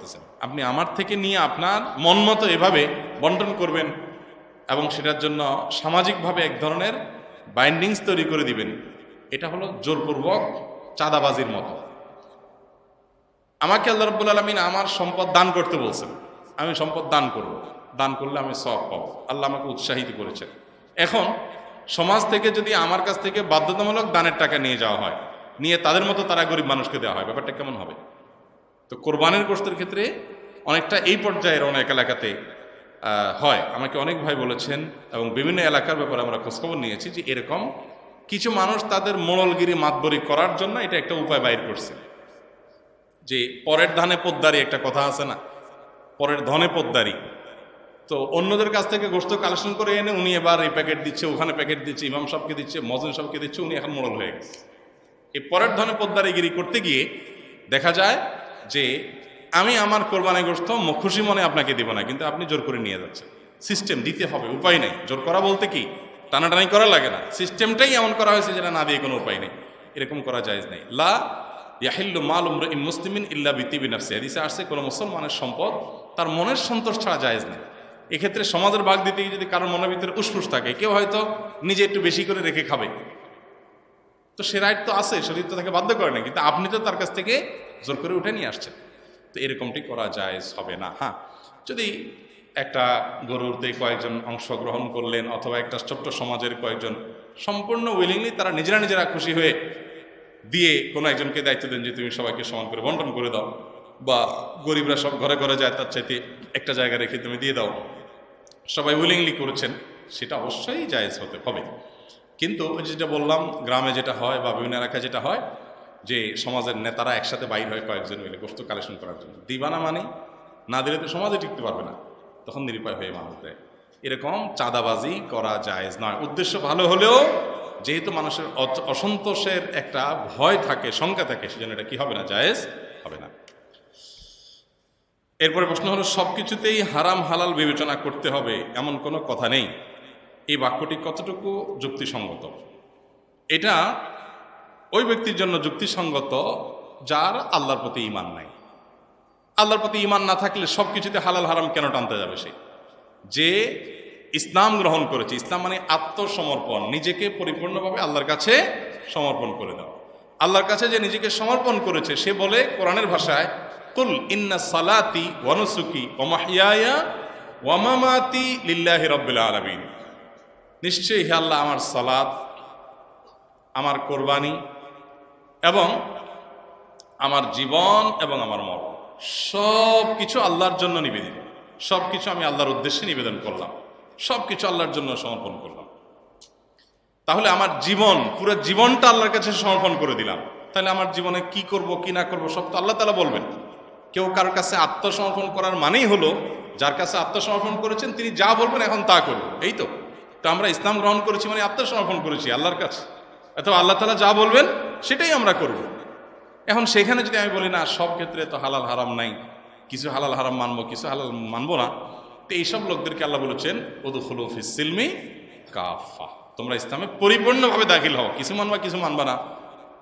করতেছেন। আপনি আমার থেকে নিয়ে আপনার মন মতো এভাবে বন্টন করবেন এবং সেটার জন্য সামাজিকভাবে এক ধরনের বাইন্ডিংস তৈরি করে দিবেন। এটা হলো জোরপূর্বক চাঁদাবাজির মতো। আমাকে আল্লাহ রব্বুল আলমিন আমার সম্পদ দান করতে বলছেন। আমি সম্পদ দান করব। দান করলে আমি সব পাবো। আল্লাহ আমাকে উৎসাহিত করেছেন। এখন সমাজ থেকে যদি আমার কাছ থেকে বাধ্যতামূলক দানের টাকা নিয়ে যাওয়া হয়, নিয়ে তাদের মতো তারা গরিব মানুষকে দেওয়া হয়, ব্যাপারটা কেমন হবে? তো কোরবানের গোষ্ঠের ক্ষেত্রে অনেকটা এই পর্যায়ের অনেক এলাকাতে হয়। আমাকে অনেক ভাই বলেছেন এবং বিভিন্ন এলাকার ব্যাপারে আমরা খোঁজখবর নিয়েছি যে এরকম কিছু মানুষ তাদের মোড়লগিরি, মাতবরি করার জন্য এটা একটা উপায় বাইর করছে। যে পরের ধানে পোদ্দারি একটা কথা আছে না? পরের ধনে পোদ্দারি। তো অন্যদের কাছ থেকে গোস্ত কালেকশন করে এনে উনি এবার এই প্যাকেট দিচ্ছে, ওখানে প্যাকেট দিচ্ছে, ইমাম সাহেবকে দিচ্ছে মজন সাহেবকে দিচ্ছে, উনি এখন মোড়ল হয়ে গেছে। এই পরের ধনে পোদ্দারিগিরি করতে গিয়ে দেখা যায় যে আমি আমার কোরবানি গোস্ত খুশি মনে আপনাকে দিব না, কিন্তু আপনি জোর করে নিয়ে যাচ্ছেন। সিস্টেম দিতে হবে, উপায় নেই। জোর করা বলতে কি? টানাটানি করা লাগে না। সিস্টেমটাই এমন করা হয়েছে যেটা না দিয়ে কোনো উপায় নেই। এরকম করা যায় নেই। লা ইয়াহিল্লু মাল উমর ইন মুসলিমিন ইল্লা বিতিবি নাফসি। হাদিসে আসছে, কোনো মুসলমানের সম্পদ তার মনের সন্তোষ ছাড়া জায়েজ নেই। এক্ষেত্রে সমাজের ভাগ দিতে গিয়ে যদি কারোর মনের ভিতরে উসফুস থাকে, কেউ হয়তো নিজে একটু বেশি করে রেখে খাবে। তো সে রাইট তো আছে, শরীর তো তাকে বাধ্য করে না, কিন্তু আপনি তো তার কাছ থেকে জোর করে উঠে নিয়ে আসছেন। তো এরকমটি করা যায়, হবে না। হ্যাঁ যদি একটা গরুরতে কয়েকজন অংশগ্রহণ করলেন অথবা একটা ছোট্ট সমাজের কয়েকজন, সম্পূর্ণ উইলিংলি তারা নিজেরা নিজেরা খুশি হয়ে দিয়ে কোনো একজনকে দায়িত্ব দেন যে, তুমি সবাইকে সমান করে বন্টন করে দাও বা গরিবরা সব ঘরে ঘরে যায়, তার চাইতে একটা জায়গা রেখে তুমি দিয়ে দাও। সবাই উইলিংলি করেছেন, সেটা অবশ্যই জায়েজ হতে হবে। কিন্তু যেটা বললাম, গ্রামে যেটা হয় বা বিভিন্ন এলাকায় যেটা হয় যে সমাজের নেতারা একসাথে বাইর হয় কয়েকজন মিলে গোস্ত কালেকশন করার জন্য। দিবানা মানে না দিলে তো সমাজে টিকতে পারবে না। তখন নিরুপায় হয়ে মানুষ দেয়। এরকম চাঁদাবাজি করা জায়েজ নয়। উদ্দেশ্য ভালো হলেও যেহেতু মানুষের অসন্তোষের একটা ভয় থাকে, শঙ্কা থাকে, সেজন্য এটা কি হবে না? জায়েজ হবে না। এরপরে প্রশ্ন হলো সব কিছুতেই হারাম হালাল বিবেচনা করতে হবে এমন কোনো কথা নেই। এই বাক্যটি কতটুকু যুক্তিসঙ্গত? এটা ওই ব্যক্তির জন্য যুক্তিসঙ্গত যার আল্লাহর প্রতি ইমান নাই। আল্লাহর প্রতি ইমান না থাকলে সব কিছুতে হালাল হারাম কেন টানতে যাবে সে? যে ইসলাম গ্রহণ করেছে, ইসলাম মানে আত্মসমর্পণ, নিজেকে পরিপূর্ণভাবে আল্লাহর কাছে সমর্পণ করে দেওয়া। আল্লাহর কাছে যে নিজেকে সমর্পণ করেছে, সে বলে কোরআনের ভাষায়, কুল ইন্না সালাতি ওয়ানুসুকি ওমাহিয়ায়া ওয়ামামাতি লিল্লাহি রব্বিল আলামিন। নিশ্চয়ই হে আল্লাহ, আমার সালাত, আমার কোরবানি এবং আমার জীবন এবং আমার মরণ। সব কিছু আল্লাহর জন্য নিবেদিত। সব কিছু আমি আল্লাহর উদ্দেশ্যে নিবেদন করলাম। সব কিছু আল্লাহর জন্য সমর্পণ করলাম। তাহলে আমার জীবন, পুরো জীবনটা আল্লাহর কাছে সমর্পণ করে দিলাম। তাহলে আমার জীবনে কি করব, কি না করব, সব তো আল্লাহ তালা বলবেন। কেউ কারোর কাছে আত্মসমর্পণ করার মানেই হলো, যার কাছে আত্মসমর্পণ করেছেন, তিনি যা বলবেন এখন তা করব এই তো। তো আমরা ইসলাম গ্রহণ করেছি মানে আত্মসমর্পণ করেছি আল্লাহর কাছে। অথবা আল্লাহ তালা যা বলবেন সেটাই আমরা করব। এখন সেখানে যদি আমি বলি, না, সব ক্ষেত্রে তো হালাল হারাম নাই। কিছু হালাল হারাম মানবো, কিছু হালাল মানবো না। তো এইসব লোকদেরকে আল্লাহ বলেছেন ওদুখুল সিলমি কাফা তোমরা ইসলামে পরিপূর্ণভাবে দাখিল হও। কিছু মানবা কিছু মানবা না,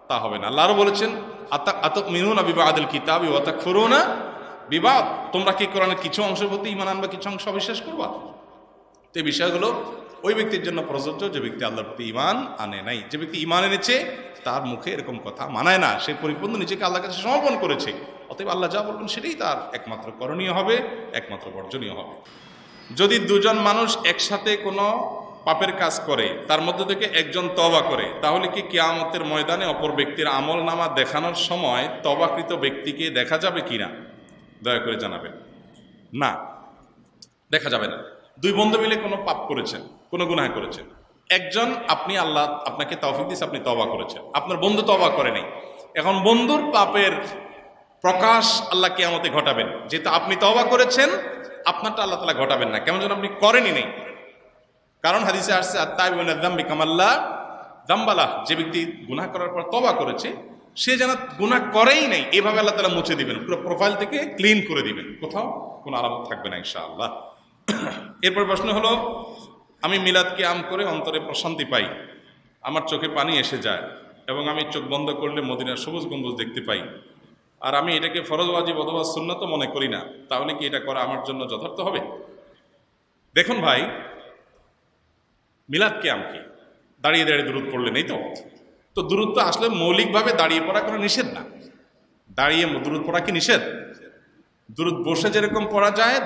তা হবে না। আল্লাহ আরও বলেছেন, আতা আতক মিনুনা বিবাহ আদিল কিতাব ওয়াতাক ফুরুনা বিবাদ। তোমরা কি কোরআনের কিছু অংশের প্রতি ইমান আনবা, কিছু অংশ অবিশ্বাস করবা? তো এই বিষয়গুলো ওই ব্যক্তির জন্য প্রযোজ্য যে ব্যক্তি আল্লাহর প্রতি ইমান আনে নাই। যে ব্যক্তি ইমান এনেছে, তার মুখে এরকম কথা মানায় না। সে পরিপূর্ণ নিজেকে আল্লাহর কাছে সমর্পণ করেছে। অতএব আল্লাহ যা বলবেন সেটাই তার একমাত্র করণীয় হবে, একমাত্র বর্জনীয় হবে। যদি দুজন মানুষ একসাথে কোনো পাপের কাজ করে, তার মধ্যে থেকে একজন তবা করে, তাহলে কি কেয়ামতের ময়দানে অপর ব্যক্তির আমল নামা দেখানোর সময় তবাকৃত ব্যক্তিকে দেখা যাবে কিনা? দয়া করে জানাবেন। না, দেখা যাবে না। দুই বন্ধু মিলে কোনো পাপ করেছেন কোনো গুনাহ করেছেন। একজন আপনি আল্লাহ আপনাকে তৌফিক দিস আপনি তবা করেছেন। আপনার বন্ধু তবা করেনি এখন বন্ধুর পাপের প্রকাশ আল্লাহ কে কেয়ামতে ঘটাবেন। যেহেতু আপনি তবা করেছেন, আপনারটা আল্লাহ তালা ঘটাবেন না। কেমন যেন আপনি করেনি নেই। কারণ হাদিসে আসছে আত্মাই দাম্বি কামাল্লা দাম্বালা যে ব্যক্তি গুনাহ করার পর তবা করেছে, সে যেন গুনাহ করেই নাই, এভাবে আল্লাহ তালা মুছে দিবেন। পুরো প্রোফাইল থেকে ক্লিন করে দিবেন। কোথাও কোনো আলামত থাকবে না, ইনশাআল্লাহ। এরপর প্রশ্ন হলো আমি মিলাদকে আম করে অন্তরে প্রশান্তি পাই। আমার চোখে পানি এসে যায় এবং আমি চোখ বন্ধ করলে মদিনার সবুজ গম্বুজ দেখতে পাই। আর আমি এটাকে ফরজ, ওয়াজিব অথবা সুন্নত মনে করি না। তাহলে কি এটা করা আমার জন্য যথার্থ হবে? দেখুন ভাই, মিলাদ কে? আমকে দাঁড়িয়ে দাঁড়িয়ে দূরত পড়লে নেই তো? তো দূরত্ব আসলে মৌলিকভাবে দাঁড়িয়ে পড়া কোনো নিষেধ না। দাঁড়িয়ে দূরত পড়া কি নিষেধ? দূরত বসে যেরকম পড়া যায়